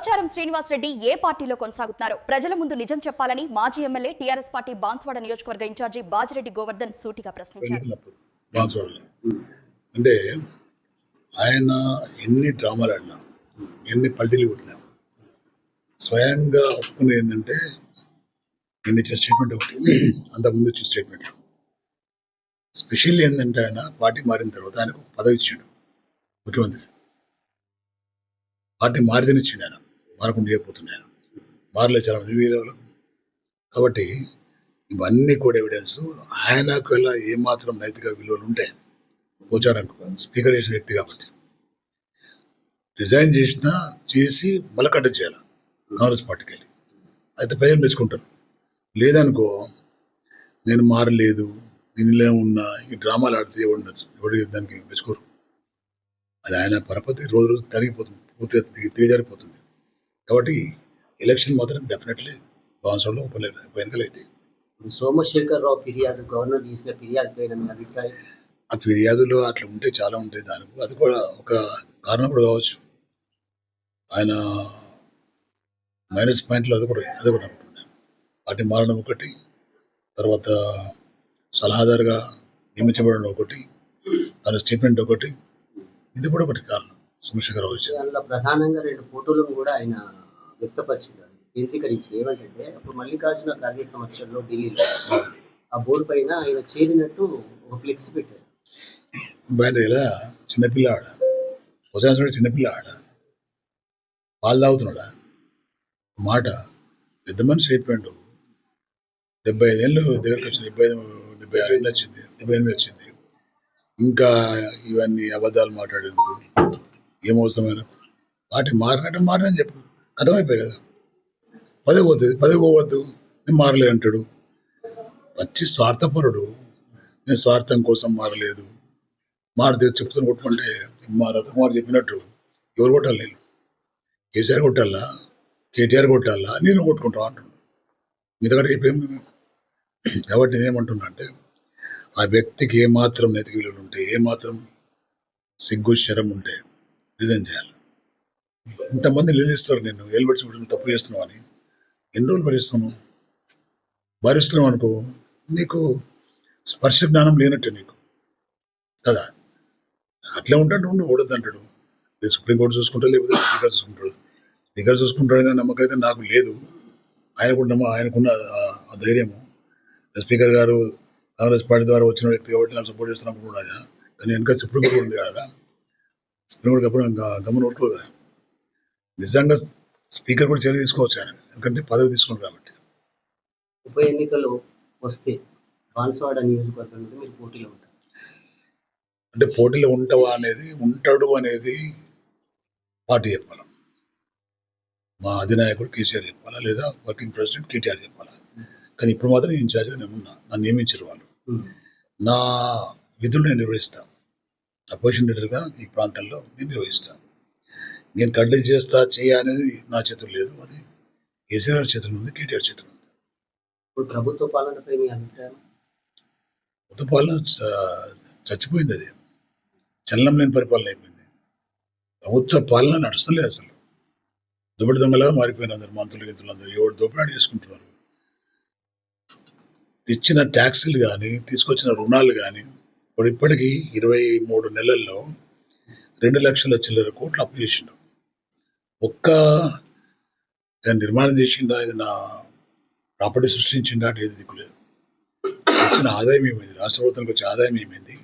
పోచారం శ్రీనివాసరెడ్డి ఏ పార్టీలో కొనసాగుతున్నారు? ప్రజల ముందు నిజం చెప్పాలని మాజీ ఎమ్మెల్యే టీఆర్ఎస్ పార్టీ బాన్స్వాడ నియోజకవర్గ ఇన్ఛార్జి బాజిరెడ్డి గోవర్ధన్ సూటిగా ప్రశ్నించారు. అంటే ఆయన ఎన్ని డ్రామాలు ఆడినా ఎన్ని పల్టీలు కొట్టినా స్వయంగా ఒప్పుకునేది ఏంటంటే నేను ఇచ్చిన స్టేట్మెంట్ ఒకటి. అంతకుముందు ఇచ్చిన స్టేట్మెంట్. స్పెషల్ ఏంటంటే ఆయన పార్టీ మారిన తర్వాత ఆయనకు పదవి ఇచ్చిండు ముఖ్యమంత్రి. పార్టీ మారిదని ఇచ్చిండు ఆయన. మారకుండా చేయకపోతుండే మారలే చాలా మంది కాబట్టి ఇవన్నీ కూడా ఎవిడెన్స్ ఆయనకు ఎలా ఏమాత్రం నైతిక విలువలు ఉంటాయి గోచారంకు స్పీకర్ చేసిన వ్యక్తి కాబట్టి. రిజైన్ చేసినా చేసి మలకట్ట చేయాలి. కాంగ్రెస్ పార్టీకి వెళ్ళి. అయితే ప్రజలు మెచ్చుకుంటారు. లేదనుకో నేను మారలేదు దీనిలో ఉన్న ఉన్నా ఈ డ్రామాలు ఆడితే ఎవరు ఎవరు దానికి మెచ్చుకోరు. అది ఆయన పరపతి రోజు రోజు తరిగిపోతుంది పూర్తిగా దిగి- దిగజారిపోతుంది కాబట్టి ఎలక్షన్ మాత్రం డెఫినెట్లీ బాన్సోలో ఉప ఉప ఎన్నికలు అయితే సోమశేఖర్ రావు ఫిర్యాదు గవర్నర్ చేసిన ఫిర్యాదు పైన మీ అభిప్రాయం? ఆ ఫిర్యాదులు అట్లా ఉంటే చాలా ఉంటాయి దానికి. అది కూడా ఒక కారణం కూడా కావచ్చు. ఆయన మైనస్ పాయింట్లు అది కూడా అది కూడా అనుకుంటున్నాను. వాటి మారడం ఒకటి తర్వాత సలహాదారుగా నియమించబడడం ఒకటి తన స్టేట్మెంట్ ఒకటి ఇది కూడా ఒకటి కారణం. సోమశేఖరరావు దానిలో ప్రధానంగా రెండు ఫోటోలను కూడా ఆయన వ్యక్తపరిచింది కేంద్రీకరించి ఏమంటే అప్పుడు మల్లికార్జున ఖర్గే సమక్షంలో ఢిల్లీలో ఆ బోర్డు పైన ఆయన చేరినట్టు ఒక ఫ్లెక్స్ పెట్టారు. ఆయన ఇలా చిన్నపిల్లాడ? ఉదయం చిన్నపిల్లాడ? పాలు తాగుతున్నాడా? మాట పెద్ద మనిషి అయిపోయాడు. డెబ్బై ఐదేళ్ళు దగ్గరకు వచ్చింది డెబ్బై ఐదు డెబ్బై ఆరు ఏళ్ళు వచ్చింది డెబ్బై ఎనిమిది వచ్చింది. ఇంకా ఇవన్నీ అబద్ధాలు మాట్లాడేందుకు ఏమవసరమైన వాటిని మారినట్టు మారని చెప్పు. అర్థమైపోయి కదా? పదవి పోతుంది. పదవి పోవద్దు. నేను మారలే అంటాడు. వచ్చి స్వార్థపరుడు. నేను స్వార్థం కోసం మారలేదు. మారితే చెప్తున్న కొట్టుకుంటే మా రత్నకుమార్ చెప్పినట్టు ఎవరు కొట్టాలి నేను? కేసీఆర్ కొట్టాలా? కేటీఆర్ కొట్టాలా? నేను కొట్టుకుంటా అంటున్నాను ఇంతకంటే చెప్పేం కాబట్టి నేనేమంటున్నా అంటే ఆ వ్యక్తికి ఏమాత్రం నైతిక విలువలు ఉంటే ఏమాత్రం సిగ్గు శరం ఉంటే రిజైన్ చేయాలి. ఇంతమంది నిలదీస్తారు నేను ఏలుబడి చూడడం తప్పు చేస్తున్నావు అని. ఎన్ని రోజులు భరిస్తాను భరిస్తున్నావు అనుకో నీకు స్పర్శ జ్ఞానం లేనట్టే నీకు. కదా? అట్లా ఉంటాడు ఉండు కూడదు అంటాడు. ఇది సుప్రీంకోర్టు చూసుకుంటాడు లేకపోతే స్పీకర్ చూసుకుంటాడు. స్పీకర్ చూసుకుంటాడనే నమ్మకం అయితే నాకు లేదు. ఆయన కూడా నమ్మ ఆయనకున్న ఆ- ధైర్యము. స్పీకర్ గారు కాంగ్రెస్ పార్టీ ద్వారా వచ్చిన వ్యక్తి కాబట్టి నాకు సపోర్ట్ చేస్తున్నప్పుడు కూడా కానీ వెనక సుప్రీంకోర్టు ఉంది కదా. అప్పుడు గమనం కదా నిజంగా స్పీకర్ కూడా చర్య తీసుకోవచ్చు ఆయన. ఎందుకంటే పదవి తీసుకున్నారు కాబట్టి. ఉప ఎన్నికలు వస్తే బాన్స్వాడ నియోజకవర్గం మీరు పోటీలో ఉంటారు. అంటే పోటీలో ఉంటావా అనేది ఉంటాడు అనేది పార్టీ చెప్పాలి. మా అధినాయకుడు కేసీఆర్ చెప్పాలా లేదా వర్కింగ్ ప్రెసిడెంట్ కేటీఆర్ చెప్పాలా? కానీ ఇప్పుడు మాత్రం నేను ఇన్ఛార్జ్గా నేను ఉన్నా నన్ను నియమించారు వాళ్ళు. నా విధులు నేను నిర్వహిస్తాను అపోజిషన్ లీడర్గా ఈ ప్రాంతంలో నేను నిర్వహిస్తాను నేను కండక్ట్ చేస్తా చేయ అనేది నా చేతులు లేదు. అది కేసీఆర్ చేతులు ఉంది కేటీఆర్ చేతులు ఉంది ప్రభుత్వ పాలనపై పాలన చచ్చిపోయింది అది. చలనం లేని పరిపాలన అయిపోయింది. ప్రభుత్వ పాలన నడుస్తలేదు అసలు. దొబ్బడి దొంగలాగా మారిపోయిన అందరు మంత్రులు గింతులు అందరూ ఎవరు దోపిడాడు చేసుకుంటున్నారు? తెచ్చిన ట్యాక్సీలు కానీ తీసుకొచ్చిన రుణాలు కానీ ఇప్పుడు ఇప్పటికీ ఇరవై మూడు నెలల్లో రెండు లక్షల చిల్లర కోట్లు అప్పు చేసిండు. ఒక్క దాన్ని నిర్మాణం చేసిండా ఏదైనా ప్రాపర్టీ సృష్టించిండా అంటే ఏది దిక్కులేదు తెచ్చిన ఆదాయం ఏమైంది? రాష్ట్ర ప్రభుత్వానికి వచ్చే ఆదాయం ఏమైంది?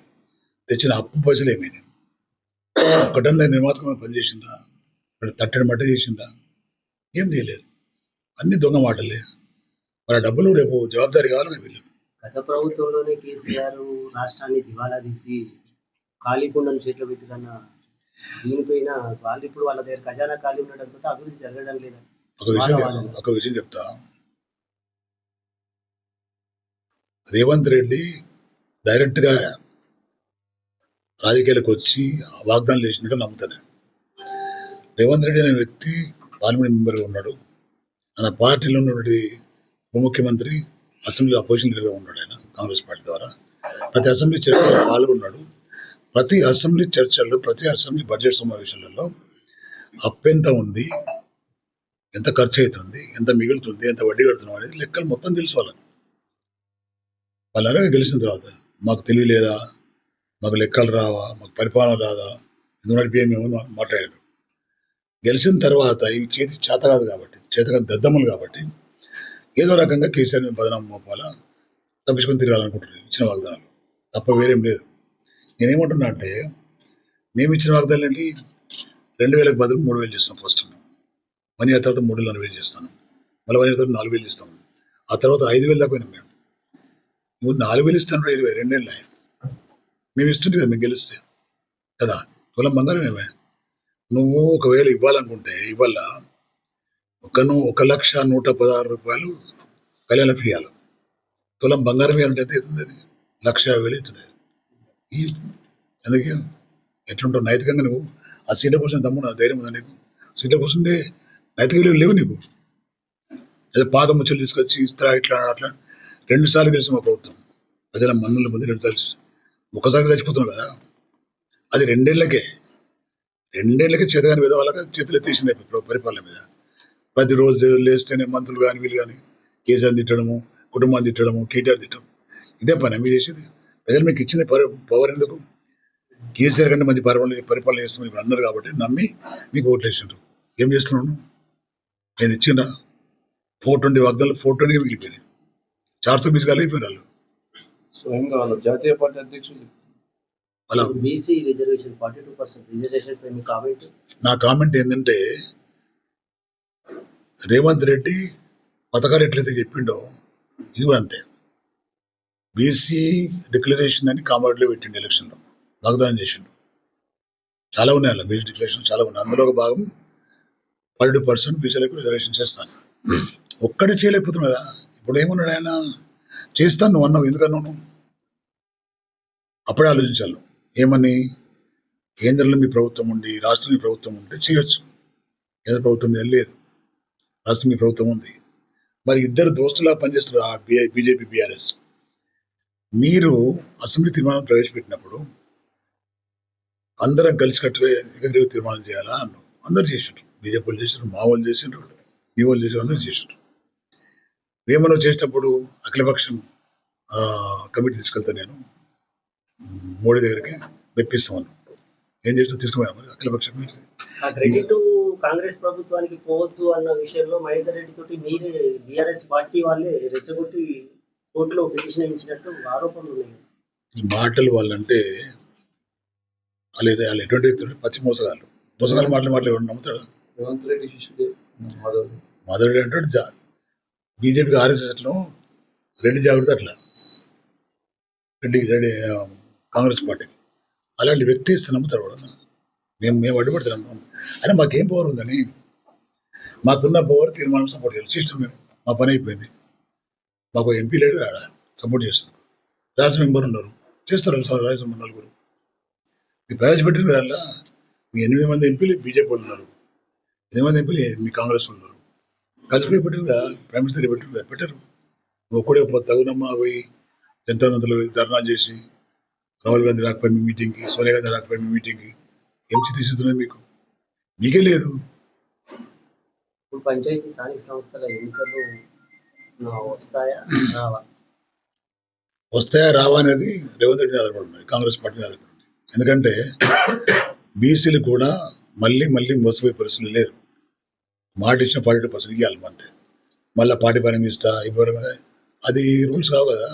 తెచ్చిన అప్పు పైసలు ఏమైంది ఒకటన్నా నిర్మాతకమైన పని చేసిందా ఇక్కడ తట్టడి మట్ట చేసిందా ఏం చేయలేదు. అన్ని దొంగ మాటలే. మరి ఆ డబ్బులు రేపు జవాబాదారి కావాలి కదా వీళ్ళు గత ప్రభుత్వంలోనే కేసీఆర్ రాష్ట్రాన్ని దివాలా తీసి ఖాళీ కుండను చేతిలో పెట్టిరన్న దీనిపైన వాళ్ళు ఇప్పుడు వాళ్ళ దగ్గర ఖజానా ఖాళీ ఉండడంతో అభివృద్ధి జరగడం లేదు? ఒక విషయం. ఒక విషయం చెప్తా. రేవంత్ రెడ్డి డైరెక్ట్గా రాజకీయాలకు వచ్చి వాగ్దానం చేసినట్టు నమ్ముతాను రేవంత్ రెడ్డి అనే వ్యక్తి పార్లమెంట్ మెంబర్గా ఉన్నాడు. ఆయన పార్టీలో ఉన్నటువంటి ఉప ముఖ్యమంత్రి అసెంబ్లీ అపోజిషన్ లీడర్గా ఉన్నాడు ఆయన కాంగ్రెస్ పార్టీ ద్వారా. ప్రతి అసెంబ్లీ చర్చలో పాల్గొన్నాడు. ప్రతి అసెంబ్లీ చర్చల్లో ప్రతి అసెంబ్లీ బడ్జెట్ సమావేశాలలో అప్పెంత ఉంది ఎంత ఖర్చు అవుతుంది ఎంత మిగులుతుంది ఎంత వడ్డీ కడుతున్నాం అనేది లెక్కలు మొత్తం తెలుసు వాళ్ళకి. వాళ్ళు అలాగే గెలిచిన తర్వాత మాకు తెలివి లేదా మాకు లెక్కలు రావా? మాకు పరిపాలన రాదా? ఎందుకు నడిపేమేమో మాట్లాడారు. గెలిచిన తర్వాత ఈ చేతి చేత కాదు కాబట్టి చేతగా దద్దమ్మలు కాబట్టి ఏదో రకంగా కేసీఆర్ మీద బదనాం మోపాల? తప్పించుకొని తిరగాలనుకుంటున్నాను ఇచ్చిన వాగ్దానాలు. తప్ప వేరేం లేదు. నేనేమంటున్నా అంటే మేము ఇచ్చిన వాగ్దానం ఏంటి? రెండు వేలకు బదులు మూడు వేలు చేస్తాం ఫస్ట్ వన్ ఇయర్ తర్వాత మూడు నాలుగు వేలు చేస్తాను. మళ్ళీ వన్ ఇయర్ తర్వాత నాలుగు వేలు చేస్తాం ఆ తర్వాత ఐదు వేలు దాకా పోయినాం మేము. నువ్వు నాలుగు వేలు ఇస్తాను ఇరవై రెండేళ్ళు మేము ఇస్తుంటే కదా మేము గెలిస్తే. కదా? తులం బంగారం ఏమే? నువ్వు ఒకవేళ ఇవ్వాలనుకుంటే ఇవ్వాలా? ఒకను ఒక లక్ష నూట పదహారు రూపాయలు కళ్యాణ ఫియాలు. తులం బంగారం ఇవ్వాలంటే ఎంత అవుతుంది అది? లక్ష యాభై వేలు అవుతుంది. ఈ అందుకే ఎట్లుంటావు? నైతికంగా నువ్వు ఆ సీట్లో కోసం తమ్ముడు ఆ ధైర్యం ఉందా నీకు? సీట్లో కూర్చుంటే నైతిక విలువలు లేవు నీకు. అదే పాద ముచ్చలు తీసుకొచ్చి ఇస్తా ఇట్లా అట్లా రెండు సార్లు గెలిచిన మా ప్రభుత్వం. ప్రజల మన్నుల ముందు రెండు సార్లు ఒకసారి చచ్చిపోతున్నాం కదా. అది రెండేళ్ళకే రెండేళ్ళకే చేతగాని మీద వాళ్ళకి చేతులు ఎత్తేసింది పరిపాలన మీద. ప్రతిరోజు లేస్తేనే మంత్రులు కానీ వీళ్ళు కానీ కేసీఆర్ తిట్టడము కుటుంబాన్ని తిట్టడము కేటీఆర్ తిట్టడం. ఇదే పని మీరు చేసేది. ప్రజలు మీకు ఇచ్చింది పవర్ పవర్ ఎందుకు? కేసీఆర్ కంటే మంచి పరిపాలన పరిపాలన చేస్తామని ఇప్పుడు అన్నారు కాబట్టి నమ్మి మీకు ఓట్లు వేసిండ్రు. ఏం చేస్తున్నాను నేను ఇచ్చిండ్రా. ఫోర్ ట్వంటీ వాగ్దాలు ఫోర్ ట్వంటీకి మిగిలిపోయినాయి చార్సో బీస్ కలిగిపోయిన వాళ్ళు. స్వయంగా వాళ్ళ జాతీయ పార్టీ అధ్యక్షులు అలా. BC reservation forty two percent reservation పై మీ కామెంట్? నా కామెంట్ ఏంటంటే రేవంత్ రెడ్డి పథకాలు ఎట్లయితే చెప్పిండో ఇది కూడా అంతే. బీసీ డిక్లరేషన్ అని కామారెడ్డిలో పెట్టిండు ఎలక్షన్లో. వాగ్దానం చేసిండు. చాలా ఉన్నాయి అలా బీసీ డిక్లరేషన్ చాలా ఉన్నాయి. అందులో ఒక భాగం పన్నెండు పర్సెంట్ బీసీలకు రిజర్వేషన్ చేస్తాను. ఒక్కడే చేయలేకపోతున్నాడు కదా ఇప్పుడు ఏమన్నాడు ఆయన? చేస్తాను నువ్వు అన్నావు. ఎందుకన్నావు నువ్వు? అప్పుడే ఆలోచించాలి ఏమని? కేంద్రంలో మీ ప్రభుత్వం ఉండి రాష్ట్రంలో మీ ప్రభుత్వం ఉంటే చేయొచ్చు. కేంద్ర ప్రభుత్వం లేదు. రాష్ట్రం ప్రభుత్వం ఉంది. మరి ఇద్దరు దోస్తులా పనిచేస్తారు ఆ బీజేపీ బీఆర్ఎస్. మీరు అసెంబ్లీ తీర్మానం ప్రవేశపెట్టినప్పుడు అందరం కలిసికట్టుగా ఏకగ్రీవ తీర్మానం చేయాలా అన్నాం అందరు చేసిండ్రు. బీజేపీ వాళ్ళు చేసిండ్రు మా వాళ్ళు చేసిండ్రు మీ వాళ్ళు చేసిన అందరూ చేసిండ్రు. వేమలో చేసేటప్పుడు అఖిలపక్షం కమిటీ తీసుకెళ్తా నేను. మోడీ దగ్గరికి మెప్పిస్తామన్నాం ఏం చేస్తూ తీసుకుపోయాం మరి అఖిలపక్షం కాంగ్రెస్ ప్రభుత్వానికి పోవద్దు అన్న విషయంలో మహేందర్ రెడ్డి తోటి మీరే బీఆర్ఎస్ పార్టీ వాళ్ళే రెచ్చగొట్టి కోర్టులో పిటిషన్ ఇచ్చినట్టు ఆరోపణలు ఉన్నాయి. ఈ మాటలు వాళ్ళంటే వాళ్ళు వాళ్ళు ఎటువంటి వ్యక్తులు పచ్చి మోసగాళ్ళు. మోసగాళ్ళు మాటలు మాటలు ఎవరు నమ్ముతాడు రేవంత్ రెడ్డి శిష్యుడే మాధవ్. అంటే జా బీజేపీకి ఆర్ఎస్ఎస్లో రెడ్డి జాగ్రత్త అట్లా. రెడ్డి రెడ్డి కాంగ్రెస్ పార్టీకి. అలాంటి వ్యక్తి ఇస్తే నమ్ముతారు కూడా మేము మేము అడ్డుపడుతున్నాం అయినా మాకేం పవర్ ఉందని? మాకున్న పవర్ తీర్మానం సపోర్ట్ చేయాలి. చేస్తాం మేము మా పని అయిపోయింది. మాకు ఎంపీ లేడు ఆడ సపోర్ట్ చేస్తుంది. రాజ్య మెంబర్ ఉన్నారు. చేస్తారు సార్ రాజ్యసభ నలుగురు. ఇది ప్రవేశపెట్టిన దానిలో మీ ఎనిమిది మంది ఎంపీలు బీజేపీ వాళ్ళు ఉన్నారు. ఎనిమిది మంది ఎంపీలు మీ కాంగ్రెస్ ఉన్నారు. కలిసిపోయి పెట్టిందా ప్రైమ్ మినిస్టర్ పెట్టిందా పెట్టారు. నువ్వు ఒక్కడే తగునమ్మా పోయి జనతా మంత్రులు ధర్నా చేసి రాహుల్ గాంధీ రాకపోయి మీ మీటింగ్కి సోనియా గాంధీ రాకపోయి మీ మీటింగ్కి ఏం తీసుకున్నది మీకు? మీకే లేదు. ఇప్పుడు పంచాయతీ స్థానిక సంస్థల ఎన్నికలు వస్తాయా? రావా. వస్తాయా రావా అనేది రేవంత్ రెడ్డి ఆధారపడి కాంగ్రెస్ పార్టీ ఆధారపడి ఎందుకంటే బీసీలు కూడా మళ్ళీ మళ్ళీ మోసపోయే పరిస్థితులు లేరు. మాట ఇచ్చిన ఫార్టీ పర్సెంట్ ఇవ్వాలి అంటే. మళ్ళీ పార్టీ పరంగా ఇస్తా ఇవ్వడం అది రూల్స్ కావు కదా.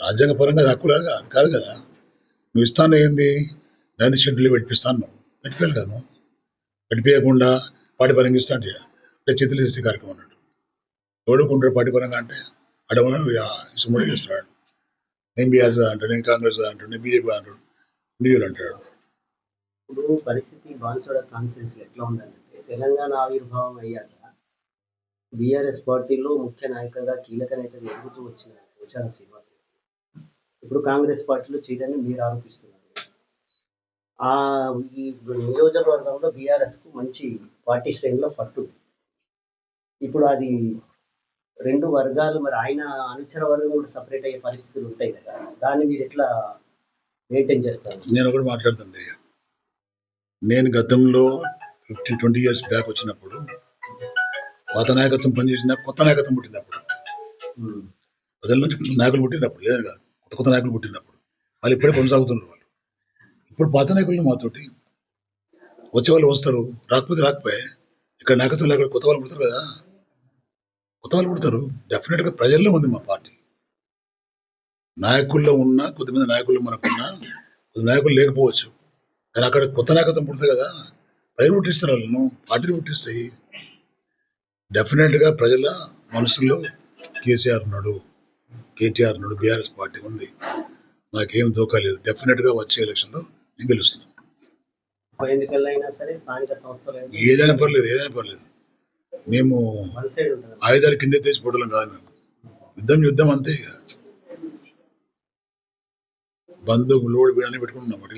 రాజ్యాంగ పరంగా అది హక్కు రాదు అది కాదు కదా. నువ్వు ఇస్తాను ఏంది? గాంధీ షెడ్యూల్ పెట్టిస్తాను. పెట్టిపోయాలి కదా నువ్వు పెట్టిపోయకుండా పాటి పరంగా ఇస్తా అంటే అంటే చేతులు తీసే కార్యక్రమం అన్నట్టు. ఎవడుకుంటాడు పాటి పరంగా అంటే అడవన ఇష్టమడి చేస్తున్నాడు. నేను బీఆర్ఎస్ అంటాడు నేను కాంగ్రెస్ అంటాడు నేను బీజేపీ అంటాడు ఇండివిజువల్ అంటాడు. ఇప్పుడు పరిస్థితి బాన్సోడ కాన్ఫరెన్స్ ఎట్లా ఉందంటే తెలంగాణ ఆవిర్భావం అయ్యాక బీఆర్ఎస్ పార్టీలో ముఖ్య నాయకులుగా కీలక నేతలు ఎదుగుతూ వచ్చిన పోచారం శ్రీనివాస్ ఇప్పుడు కాంగ్రెస్ పార్టీలో చీరని మీరు ఆరోపిస్తున్నారు. ఆ ఈ నియోజకవర్గంలో బీఆర్ఎస్కు మంచి పార్టీ శ్రేణిలో పట్టు. ఇప్పుడు అది రెండు వర్గాలు మరి ఆయన అనుచర వర్గం కూడా సపరేట్ అయ్యే పరిస్థితులు ఉంటాయి కదా. దాన్ని మీరు ఎట్లా మెయింటైన్ చేస్తారు? నేను ఒకటి మాట్లాడుతుండే నేను గతంలో ఫిఫ్టీన్ ట్వంటీ ఇయర్స్ బ్యాక్ వచ్చినప్పుడు పాత నాయకత్వం పనిచేసిన కొత్త నాయకత్వం ఉమ్. ప్రజల నుంచి నాయకులు పుట్టినప్పుడు లేదు కాదు కొత్త కొత్త నాయకులు పుట్టినప్పుడు. వాళ్ళు ఇప్పుడే కొనసాగుతున్నారు వాళ్ళు. ఇప్పుడు పాత నాయకులు మాతోటి వచ్చే వాళ్ళు వస్తారు రాకపోతే రాకపోయే. ఇక్కడ నాయకత్వం లేకపోతే కొత్త వాళ్ళు పుడతారు కదా. కొత్త వాళ్ళు పుడతారు. డెఫినెట్గా ప్రజల్లో ఉంది మా పార్టీ. నాయకుల్లో ఉన్న కొద్దిమంది నాయకులు మనకున్నా కొద్ది నాయకులు లేకపోవచ్చు. కానీ అక్కడ కొత్త నాయకత్వం పుడుతుంది కదా. ప్రజలు పుట్టిస్తారు వాళ్ళను పార్టీలు పుట్టిస్తాయి. డెఫినెట్గా ప్రజల మనసుల్లో కేసీఆర్ ఉన్నాడు. కేటీఆర్ ఉన్నాడు బీఆర్ఎస్ పార్టీ ఉంది. నాకేం దోకా లేదు. డెఫినెట్గా వచ్చే ఎలక్షన్లో నేను గెలుస్తాను ఉప ఎన్నికల్లో అయినా సరే స్థానిక సంస్థలు అయినా ఏదైనా పర్లేదు ఏదైనా పర్లేదు. మేము ఆయుధాలు కింద తెచ్చి పోవడం కాదు మేము. యుద్ధం యుద్ధం అంతే ఇక. బంధువులు లోడ్ అన్ని పెట్టుకుంటున్నాం అటు